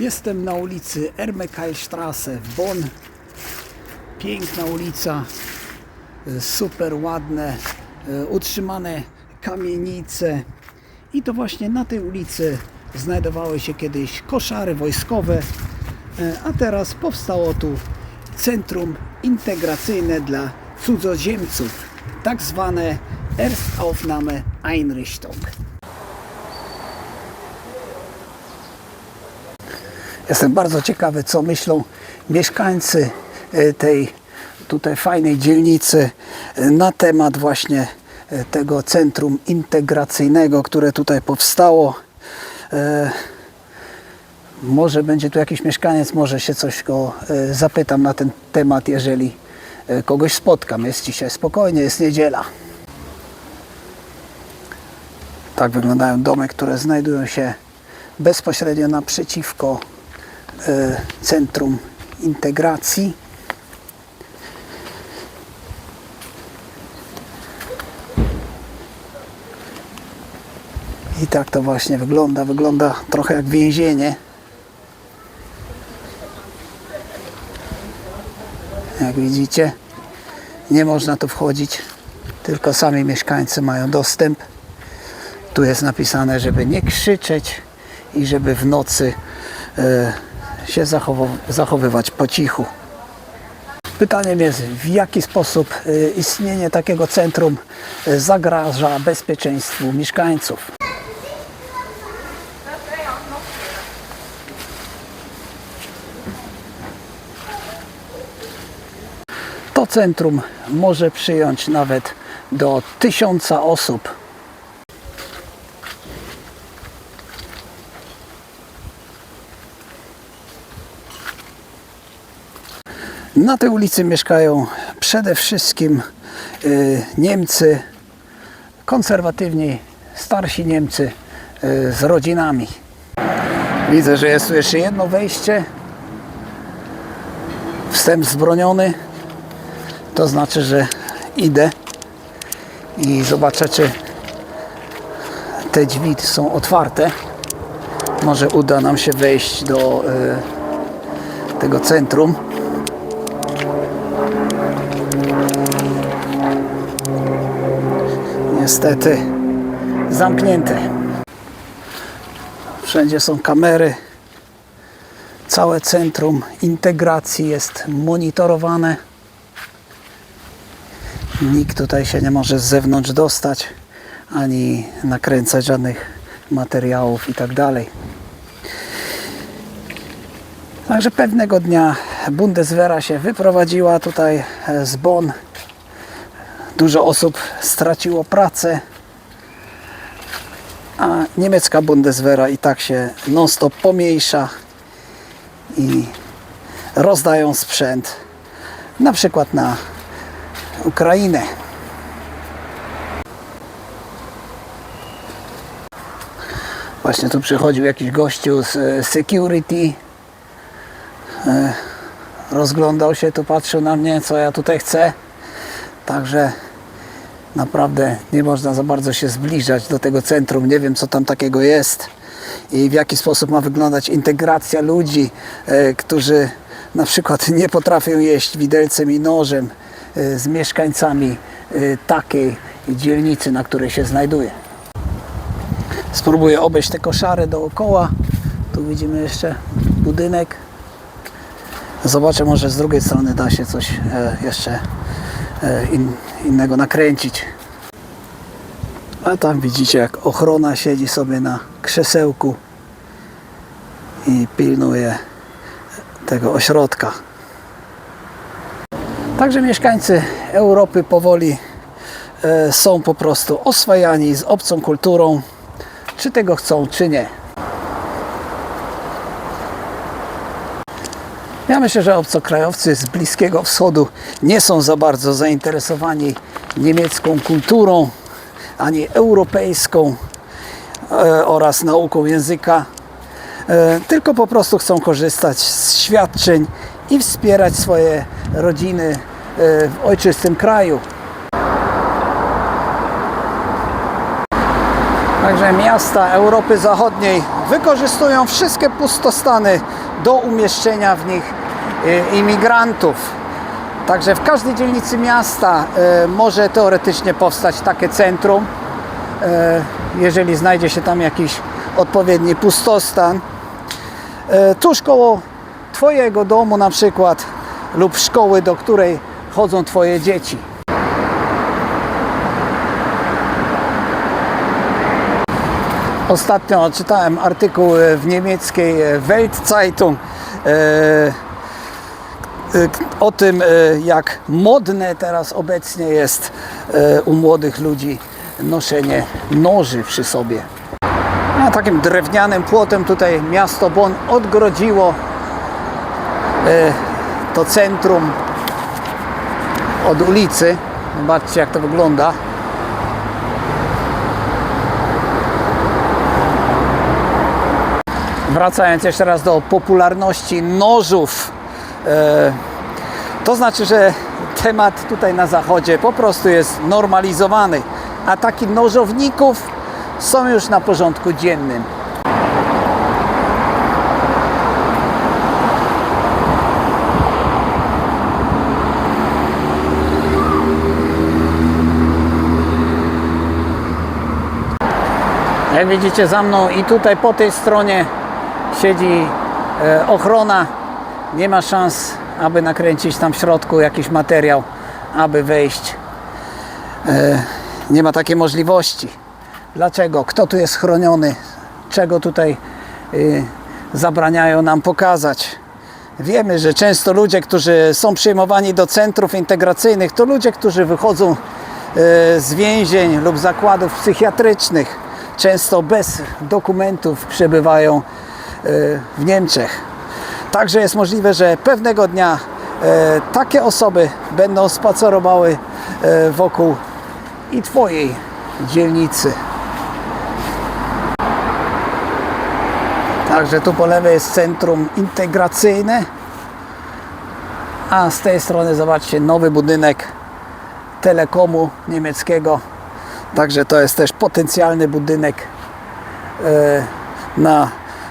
Jestem na ulicy Ermekeilstrasse w Bonn. Piękna ulica, e, super ładne, e, utrzymane kamienice. I to właśnie na tej ulicy znajdowały się kiedyś koszary wojskowe, e, a teraz powstało tu centrum integracyjne dla cudzoziemców, tak zwane Erstaufnahme Einrichtung. Jestem bardzo ciekawy, co myślą mieszkańcy e, tej tutaj fajnej dzielnicy e, na temat właśnie e, tego centrum integracyjnego, które tutaj powstało. Może będzie tu jakiś mieszkaniec, może się coś go zapytam na ten temat, jeżeli kogoś spotkam. Jest dzisiaj spokojnie, jest niedziela. Tak wyglądają domy, które znajdują się bezpośrednio naprzeciwko centrum integracji. I tak to właśnie wygląda. Wygląda trochę jak więzienie. Jak widzicie, nie można tu wchodzić, tylko sami mieszkańcy mają dostęp. Tu jest napisane, żeby nie krzyczeć i żeby w nocy e, się zachowywać po cichu. Pytaniem jest, w jaki sposób e, istnienie takiego centrum e, zagraża bezpieczeństwu mieszkańców. To centrum może przyjąć nawet do tysiąca osób. Na tej ulicy mieszkają przede wszystkim y, Niemcy, konserwatywni, starsi Niemcy y, z rodzinami. Widzę, że jest tu jeszcze jedno wejście. Wstęp zbroniony. To znaczy, że idę i zobaczę, czy te drzwi są otwarte. Może uda nam się wejść do y, tego centrum. Niestety zamknięte. Wszędzie są kamery. Całe centrum integracji jest monitorowane. Nikt tutaj się nie może z zewnątrz dostać ani nakręcać żadnych materiałów i tak dalej. Także pewnego dnia Bundeswehra się wyprowadziła tutaj z Bonn. Dużo osób straciło pracę, a niemiecka Bundeswehra i tak się non-stop pomniejsza i rozdają sprzęt na przykład na Ukrainę. Właśnie tu przychodził jakiś gościu z e, security. E, Rozglądał się, tu patrzył na mnie, co ja tutaj chcę. Także naprawdę nie można za bardzo się zbliżać do tego centrum. Nie wiem, co tam takiego jest i w jaki sposób ma wyglądać integracja ludzi, e, którzy na przykład nie potrafią jeść widelcem i nożem e, z mieszkańcami e, takiej dzielnicy, na której się znajduje. Spróbuję obejść te koszary dookoła. Tu widzimy jeszcze budynek. Zobaczę, może z drugiej strony da się coś jeszcze in, innego nakręcić. A tam widzicie, jak ochrona siedzi sobie na krzesełku i pilnuje tego ośrodka. Także mieszkańcy Europy powoli e, są po prostu oswajani z obcą kulturą, czy tego chcą, czy nie. Ja myślę, że obcokrajowcy z Bliskiego Wschodu nie są za bardzo zainteresowani niemiecką kulturą, ani europejską e, oraz nauką języka, e, tylko po prostu chcą korzystać z świadczeń i wspierać swoje rodziny e, w ojczystym kraju. Także miasta Europy Zachodniej wykorzystują wszystkie pustostany do umieszczenia w nich e, imigrantów. Także w każdej dzielnicy miasta e, może teoretycznie powstać takie centrum, e, jeżeli znajdzie się tam jakiś odpowiedni pustostan. Tuż koło Twojego domu na przykład lub szkoły, do której chodzą Twoje dzieci. Ostatnio czytałem artykuł e, w niemieckiej e, Weltzeitung e, o tym, jak modne teraz obecnie jest u młodych ludzi noszenie noży przy sobie. A takim drewnianym płotem tutaj miasto Bonn odgrodziło to centrum od ulicy. Zobaczcie jak to wygląda. Wracając jeszcze raz do popularności nożów, e, to znaczy, że temat tutaj na zachodzie po prostu jest normalizowany. Ataki nożowników są już na porządku dziennym. Jak widzicie za mną i tutaj po tej stronie siedzi e, ochrona. Nie ma szans, aby nakręcić tam w środku jakiś materiał, aby wejść. E, nie ma takiej możliwości. Dlaczego? Kto tu jest chroniony? Czego tutaj y, zabraniają nam pokazać? Wiemy, że często ludzie, którzy są przyjmowani do centrów integracyjnych, to ludzie, którzy wychodzą e, z więzień lub zakładów psychiatrycznych, często bez dokumentów przebywają e, w Niemczech. Także jest możliwe, że pewnego dnia e, takie osoby będą spacerowały e, wokół i Twojej dzielnicy. Także tu po lewej jest centrum integracyjne, a z tej strony zobaczcie nowy budynek telekomu niemieckiego. Także to jest też potencjalny budynek e, na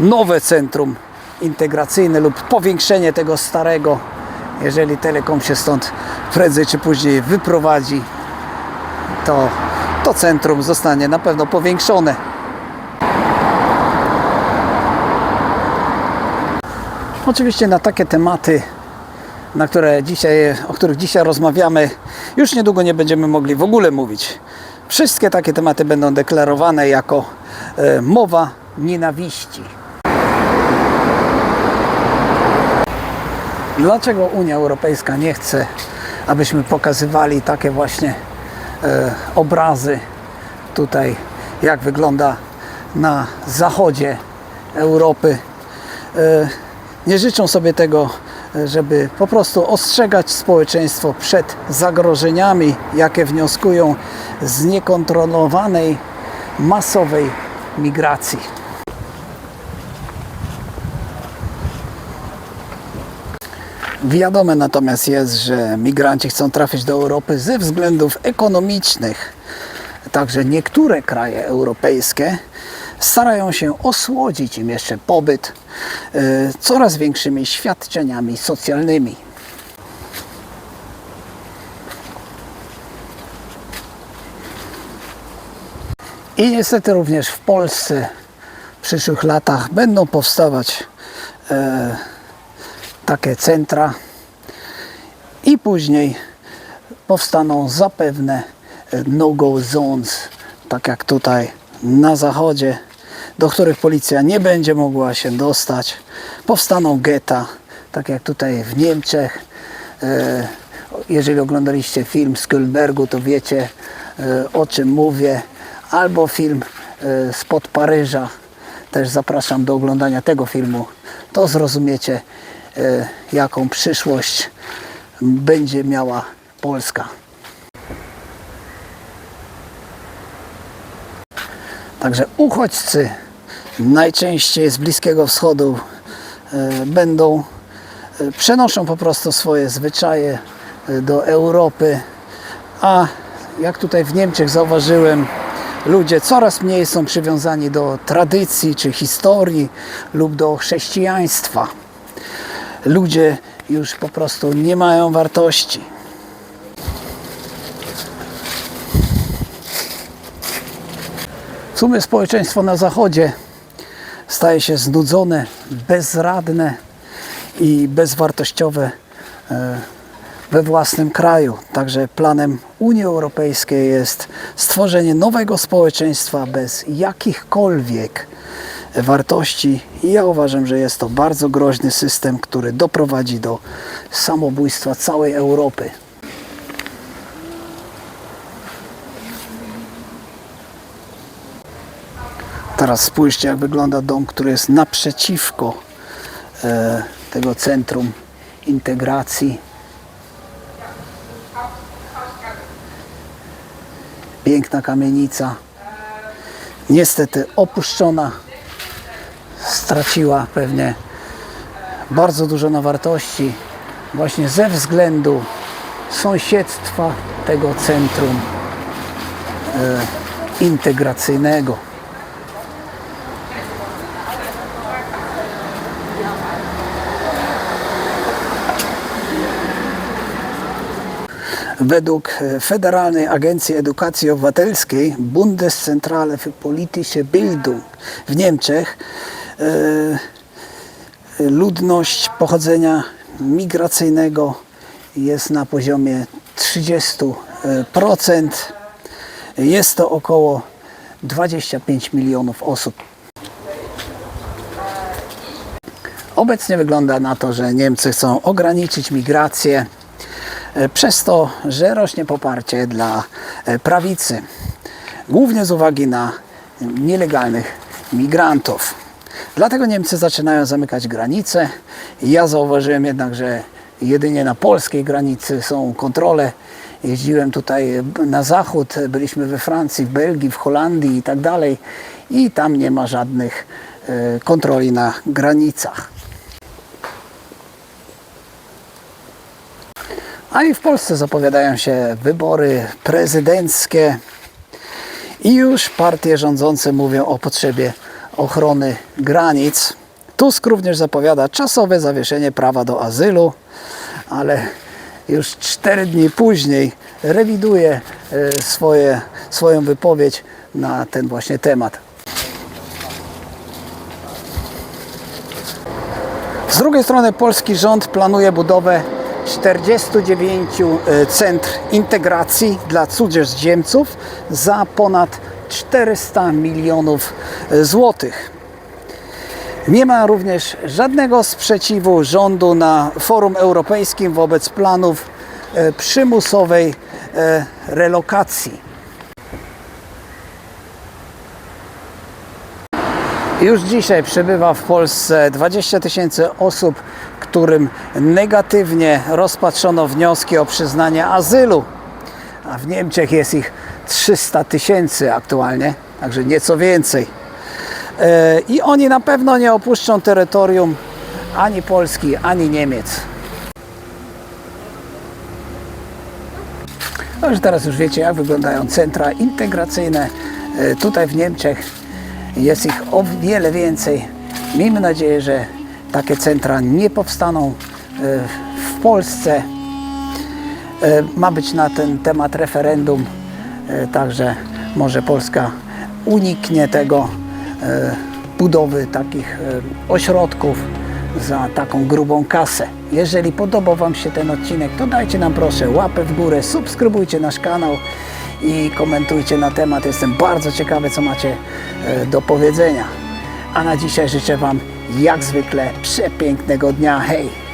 nowe centrum integracyjne lub powiększenie tego starego, jeżeli telekom się stąd prędzej czy później wyprowadzi, to to centrum zostanie na pewno powiększone. Oczywiście na takie tematy, na które dzisiaj, o których dzisiaj rozmawiamy, już niedługo nie będziemy mogli w ogóle mówić. Wszystkie takie tematy będą deklarowane jako e, mowa nienawiści. Dlaczego Unia Europejska nie chce, abyśmy pokazywali takie właśnie e, obrazy tutaj, jak wygląda na zachodzie Europy? E, nie życzą sobie tego, e, żeby po prostu ostrzegać społeczeństwo przed zagrożeniami, jakie wnioskują z niekontrolowanej, masowej migracji. Wiadome natomiast jest, że migranci chcą trafić do Europy ze względów ekonomicznych. Także niektóre kraje europejskie starają się osłodzić im jeszcze pobyt e, coraz większymi świadczeniami socjalnymi. I niestety również w Polsce w przyszłych latach będą powstawać e, takie centra i później powstaną zapewne e, no-go zones, tak jak tutaj na zachodzie, do których policja nie będzie mogła się dostać. Powstaną getta, tak jak tutaj w Niemczech. E, Jeżeli oglądaliście film z Kölbergu, to wiecie e, o czym mówię. Albo film spod Paryża. Też zapraszam do oglądania tego filmu. To zrozumiecie, jaką przyszłość będzie miała Polska. Także uchodźcy najczęściej z Bliskiego Wschodu e, będą, e, przenoszą po prostu swoje zwyczaje e, do Europy, a jak tutaj w Niemczech zauważyłem, ludzie coraz mniej są przywiązani do tradycji czy historii lub do chrześcijaństwa. Ludzie już po prostu nie mają wartości. W sumie społeczeństwo na zachodzie staje się znudzone, bezradne i bezwartościowe e, we własnym kraju. Także planem Unii Europejskiej jest stworzenie nowego społeczeństwa bez jakichkolwiek wartości. I ja uważam, że jest to bardzo groźny system, który doprowadzi do samobójstwa całej Europy. Teraz spójrzcie, jak wygląda dom, który jest naprzeciwko e, tego centrum integracji. Piękna kamienica. Niestety opuszczona. Straciła pewnie bardzo dużo na wartości właśnie ze względu sąsiedztwa tego centrum e, integracyjnego. Według e, Federalnej Agencji Edukacji Obywatelskiej Bundeszentrale für politische Bildung w Niemczech ludność pochodzenia migracyjnego jest na poziomie 30%. Jest to około 25 milionów osób. Obecnie wygląda na to, że Niemcy chcą ograniczyć migrację e, przez to, że rośnie poparcie dla e, prawicy. Głównie z uwagi na nielegalnych migrantów. Dlatego Niemcy zaczynają zamykać granice. Ja zauważyłem jednak, że jedynie na polskiej granicy są kontrole. Jeździłem tutaj na zachód, byliśmy we Francji, w Belgii, w Holandii i tak dalej. I tam nie ma żadnych e, kontroli na granicach. A i w Polsce zapowiadają się wybory prezydenckie i już partie rządzące mówią o potrzebie ochrony granic. Tusk również zapowiada czasowe zawieszenie prawa do azylu, ale już cztery dni później rewiduje e, swoje, swoją wypowiedź na ten właśnie temat. Z drugiej strony polski rząd planuje budowę 49 e, centr integracji dla cudzoziemców za ponad 400 milionów e, złotych. Nie ma również żadnego sprzeciwu rządu na forum europejskim wobec planów e, przymusowej relokacji. Już dzisiaj przebywa w Polsce 20 tysięcy osób, którym negatywnie rozpatrzono wnioski o przyznanie azylu, a w Niemczech jest ich 300 tysięcy aktualnie, także nieco więcej. E, I oni na pewno nie opuszczą terytorium ani Polski, ani Niemiec. No teraz już wiecie, jak wyglądają centra integracyjne e, tutaj w Niemczech. Jest ich o wiele więcej. Miejmy nadzieję, że takie centra nie powstaną e, w Polsce. Ma być na ten temat referendum, także może Polska uniknie tego budowy takich ośrodków za taką grubą kasę. Jeżeli podobał Wam się ten odcinek, to dajcie nam proszę łapę w górę, subskrybujcie nasz kanał i komentujcie na temat. Jestem bardzo ciekawy, co macie do powiedzenia. A na dzisiaj życzę Wam jak zwykle przepięknego dnia. Hej!